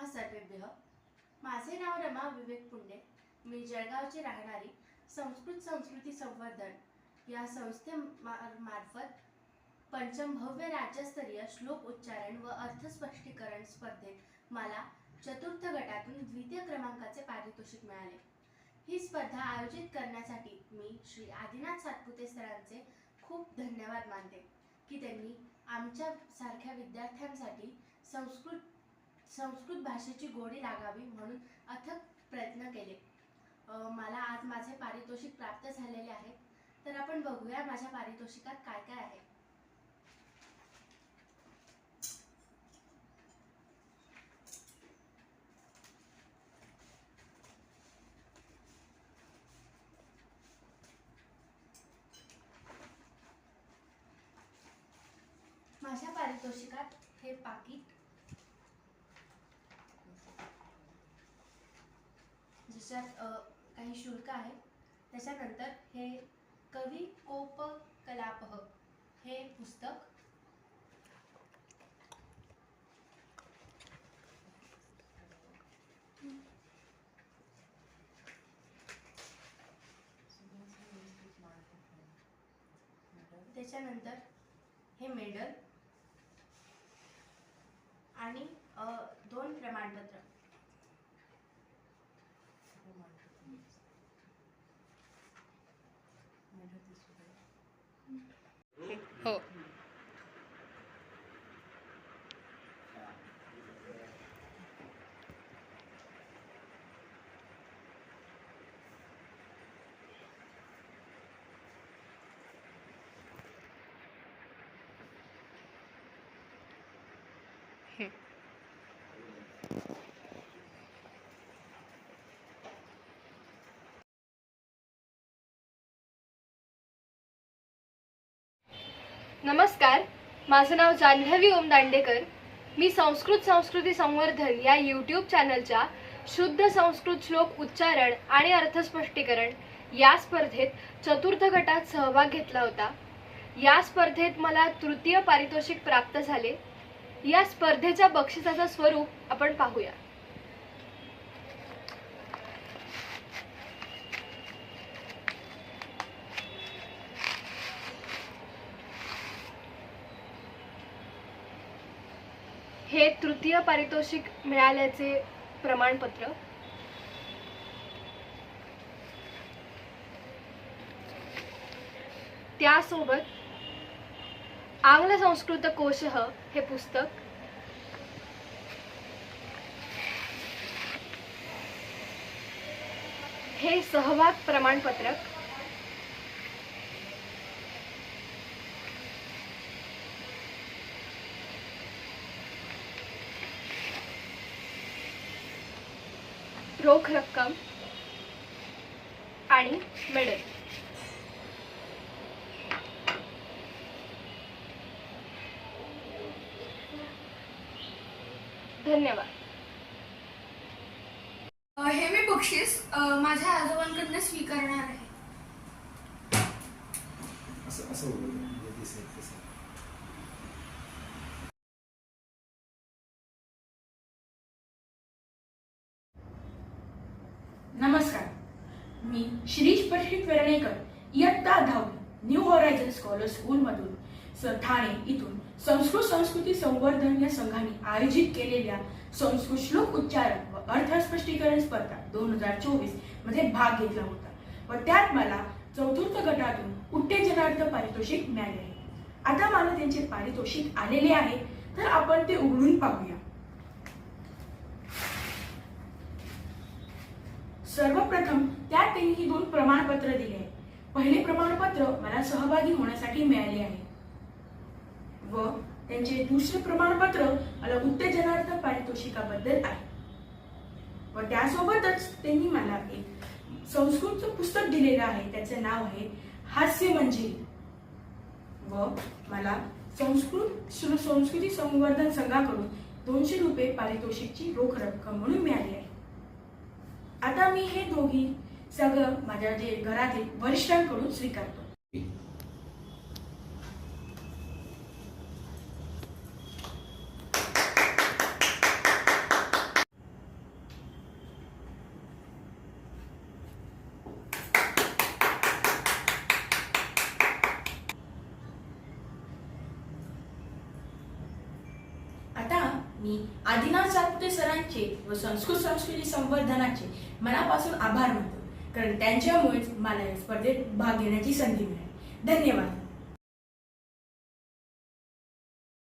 नमः सर्वेभ्य माझे नाव रमा विवेक पुंडे. मी जळगावची राहणारी संस्कृत संस्कृती संवर्धन या संस्थे मार्फत पंचम भव्य राज्यस्तरीय श्लोक उच्चारण व अर्थस्पष्टीकरण स्पर्धेत मला चतुर्थ गटातून द्वितीय क्रमांकाचे पारितोषिक मिळाले. ही स्पर्धा आयोजित करण्यासाठी मी श्री आदिनाथ सातपुते सरांचे खूप धन्यवाद मानते की त्यांनी आमच्यासारख्या विद्यार्थ्यांसाठी संस्कृत संस्कृत भाषेची गोडी लागावी म्हणून अथक प्रयत्न केले. मला आज माझे पारितोषिक प्राप्त झालेले आहे. तर आपण बघूया माझ्या पारितोषिकात काय काय आहे. माझ्या पारितोषिकात हे पाकिट त्याच्यात काही शुल्क आहे. त्याच्यानंतर हे कवी कोप कलापह हे पुस्तक त्याच्यानंतर हे मेडल आणि दोन प्रमाणपत्र. করে মালটাতে মেটাতে সবাই हो नमस्कार माझं नाव जान्हवी ओम दांडेकर. मी संस्कृत संस्कृती संवर्धन या यूट्यूब चॅनलच्या शुद्ध संस्कृत श्लोक उच्चारण आणि अर्थस्पष्टीकरण या स्पर्धेत चतुर्थ गटात सहभाग घेतला होता. या स्पर्धेत मला तृतीय पारितोषिक प्राप्त झाले. या स्पर्धेच्या बक्षिसाचं स्वरूप आपण पाहूया. हे तृतीय पारितोषिक मिळाल्याचे प्रमाणपत्र. त्यासोबत आंग्ल संस्कृत कोश हे पुस्तक. हे सहभाग प्रमाणपत्रक. रोख रक्कम आणि मेडल. धन्यवाद. हे मी बक्षीस माझ्या आजोबांकडनं स्वीकारणार आहे. असं असं नमस्कार. मी शिरीष पश्चित वेरणेकर इयत्ता दहावी न्यू हॉरायझन स्कॉलर स्कूलमधून स ठाणे इथून संस्कृत संस्कृती संवर्धन या संघाने आयोजित केलेल्या संस्कृत श्लोक उच्चारण व अर्थस्पष्टीकरण स्पर्धा दोन हजार चोवीसमध्ये भाग घेतला होता. व त्यात मला चतुर्थ गटातून उत्तेजनार्थ पारितोषिक मिळाले आहे. आता मला त्यांचे पारितोषिक आलेले आहे तर आपण ते उघडून पाहूया. सर्वप्रथम त्यात त्यांनी ही दोन प्रमाणपत्र दिले. आहे पहिले प्रमाणपत्र मला सहभागी होण्यासाठी मिळाले आहे. व त्यांचे दुसरे प्रमाणपत्र मला उत्तेजनार्थ पारितोषिकाबद्दल आहे. व त्यासोबतच त्यांनी मला एक संस्कृतचं पुस्तक दिलेलं आहे. त्याचं नाव आहे हास्य म्हणजे व मला संस्कृत संस्कृती संवर्धन संघाकडून दोनशे रुपये पारितोषिकची रोख रक्कम म्हणून मिळाली आहे. आता मी हे दोघी सगळं माझ्या जे घरातील वरिष्ठांकडून स्वीकारतो. आदिनाथ सातपुते सरांचे व संस्कृत संस्कृती संवर्धनाचे मनापासून आभार मानतो. कारण त्यांच्यामुळेच मला या स्पर्धेत भाग घेण्याची संधी मिळाली. धन्यवाद.